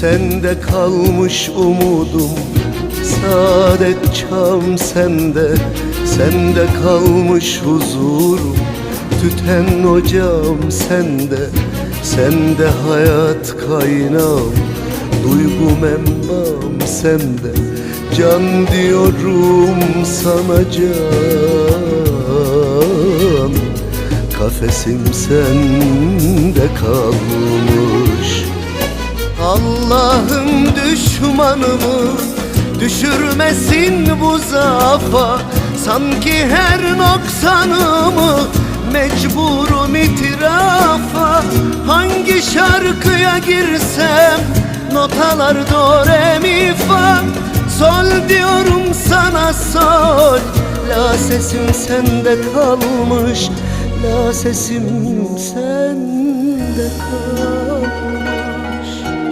Sende kalmış umudum. Saadet çam sende Sende kalmış huzurum. Tüten ocağım sende Sende hayat kaynağım. Duygu membam sende Can diyorum sana can. Kafesim sende kalmış Allah'ım düşmanımı düşürmesin bu zafa. Sanki her noksanımı mecburum itirafa. Hangi şarkıya girsem notalar do re mi fa? Sol diyorum sana sol. La sesim sende kalmış La sesim sende kalmış